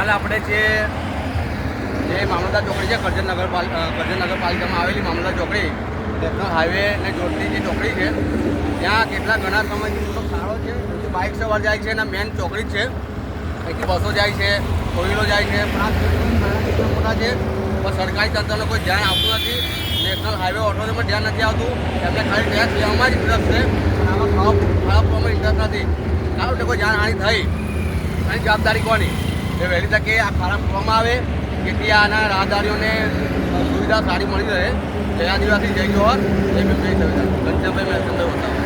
આજે જે મામલતદાર ચોકડી છે, કરજણ નગરપાલિકા કરજણ નગરપાલિકામાં આવેલી મામલતદાર ચોકડી નેશનલ હાઈવે ને જોડતી જે ચોકડી છે, ત્યાં કેટલા ઘણા સમયથી મોટો સારો છે જે બાઇક સવાર જાય છે અને મેન ચોકડી જ છે. અહીંથી બસો જાય છે ફોર જાય છે, પણ મોટા છે, પણ સરકારી તંત્રને કોઈ ધ્યાન આવતું નથી નેશનલ હાઈવે ઓથોરિટીમાં ધ્યાન નથી આવતું, એમને ખાલી ટેક્સ લેવામાં જ ઇન્ટરેસ્ટ છે આમાં ખરાબ ખરાબ ઇન્ટરેસ્ટ નથી. કારણ કોઈ જાનહાનિ થઈ આની જવાબદારી કોની? એ વહેલી તકે આ ખાડા પૂરવામાં આવે, જેથી આના રાહદારીઓને સુવિધા સારી મળી રહે. જય આદિવાસી જય જોહર. જય મેં ઘનશ્યામભાઈ મેં સંદર્ભ બતાવો.